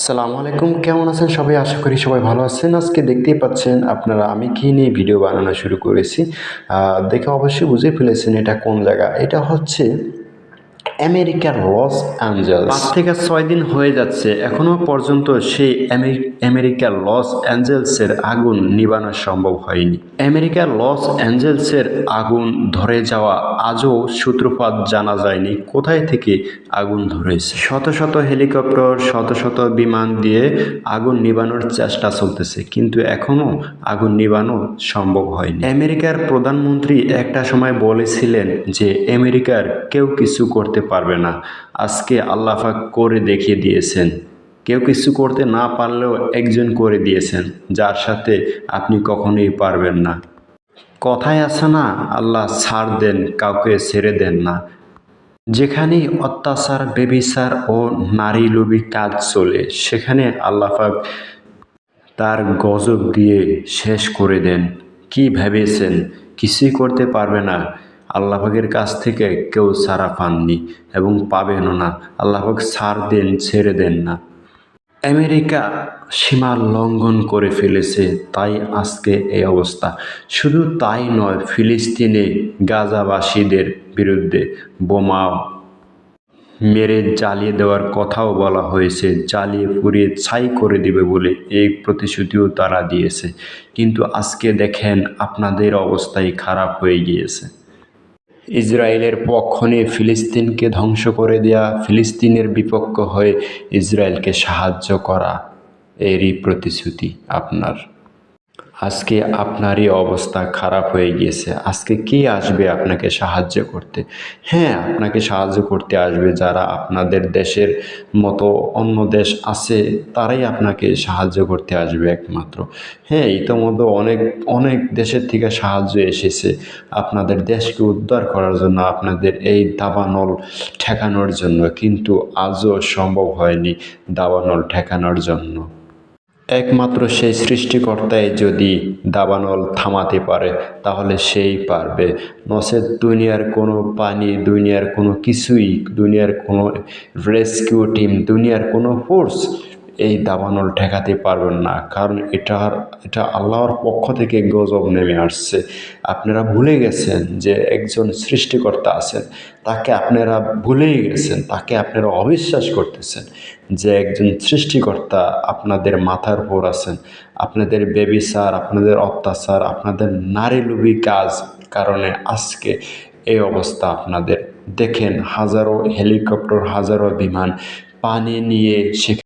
সালামু আলাইকুম, কেমন আছেন সবাই? আশা করি সবাই ভালো আছেন। আজকে দেখতেই পাচ্ছেন আপনারা, আমি কি নিয়ে ভিডিও বানানো শুরু করেছি? দেখে অবশ্যই বুঝে ফেলেছেন এটা কোন জায়গা। এটা হচ্ছে আমেরিকার লস অ্যাঞ্জেলস। পাঁচ থেকে ছয় দিন হয়ে যাচ্ছে, এখনও পর্যন্ত সেই আমেরিকার লস অ্যাঞ্জেলসের আগুন নিবানো সম্ভব হয়নি। আমেরিকার লস অ্যাঞ্জেলসের আগুন ধরে যাওয়া আজও সূত্রপাত জানা যায়নি কোথায় থেকে আগুন ধরেছে। শত শত হেলিকপ্টার, শত শত বিমান দিয়ে আগুন নিবানোর চেষ্টা চলতেছে, কিন্তু এখনও আগুন নিবানো সম্ভব হয়নি। আমেরিকার প্রধানমন্ত্রী একটা সময় বলেছিলেন যে, আমেরিকার কেউ কিছু করতে পারবে না। আজকে আল্লাহাক করে দেখিয়ে দিয়েছেন। কেউ কিছু করতে না পারলেও একজন করে দিয়েছেন, যার সাথে আপনি কখনোই পারবেন না। কথায় আছে না, আল্লাহ ছাড় দেন, কাউকে ছেড়ে দেন না। যেখানেই অত্যাচার, বেবিচার ও নারী লোভী কাজ চলে, সেখানে আল্লাহাক তার গজব দিয়ে শেষ করে দেন। কি ভেবেছেন? কিছুই করতে পারবে না। আল্লাহাকের কাছ থেকে কেউ সারা পাননি এবং পাবেনও না। আল্লাহাক সার দেন, ছেড়ে দেন না। আমেরিকা সীমা লঙ্ঘন করে ফেলেছে, তাই আজকে এই অবস্থা। শুধু তাই নয়, ফিলিস্তিনে গাজাবাসীদের বিরুদ্ধে বোমা মেরে জ্বালিয়ে দেওয়ার কথাও বলা হয়েছে। জ্বালিয়ে পুড়িয়ে ছাই করে দিবে বলে এই প্রতিশ্রুতিও তারা দিয়েছে। কিন্তু আজকে দেখেন, আপনাদের অবস্থাই খারাপ হয়ে গিয়েছে। ইসরায়েলের পক্ষ নিয়ে ফিলিস্তিনকে ধ্বংস করে দেয়া, ফিলিস্তিনের বিপক্ষ হয়ে ইসরায়েলকে সাহায্য করা, এরই প্রতিশ্রুতি আপনার। আজকে আপনারই অবস্থা খারাপ হয়ে গিয়েছে। আজকে কে আসবে আপনাকে সাহায্য করতে? হ্যাঁ আপনাকে সাহায্য করতে আসবে যারা আপনাদের দেশের মতো অন্য দেশ আছে, তারাই আপনাকে সাহায্য করতে আসবে একমাত্র। হ্যাঁ ইতোমধ্যে অনেক অনেক দেশের থেকে সাহায্য এসেছে। আপনাদের দেশকে উদ্ধার করার জন্য, আপনাদের এই দাবানল ঠেকানোর জন্য, কিন্তু আজও সম্ভব হয়নি দাবানল ঠেকানোর জন্য। একমাত্র সেই সৃষ্টিকর্তাই যদি দাবানল থামাতে পারে, তাহলে সেই পারবে। নচেত দুনিয়ার কোনো পানি, দুনিয়ার কোনো কিছুই, দুনিয়ার কোনো রেস্কিউ টিম দুনিয়ার কোনো ফোর্স এই দাবানল ঠেকাতে পারবেন না। কারণ এটার এটা আল্লাহর পক্ষ থেকে গজব নেমে আসছে। আপনারা ভুলে গেছেন যে একজন সৃষ্টিকর্তা আছেন। তাকে আপনারা ভুলেই গেছেন, তাকে আপনারা অবিশ্বাস করতেছেন যে একজন সৃষ্টিকর্তা আপনাদের মাথার উপর আছেন, আপনাদের বেবিচার আপনাদের অত্যাচার, আপনাদের নারী লোভী কাজ কারণে আজকে এই অবস্থা আপনাদের। দেখেন হাজারো হেলিকপ্টার, হাজারো বিমান পানি নিয়ে সে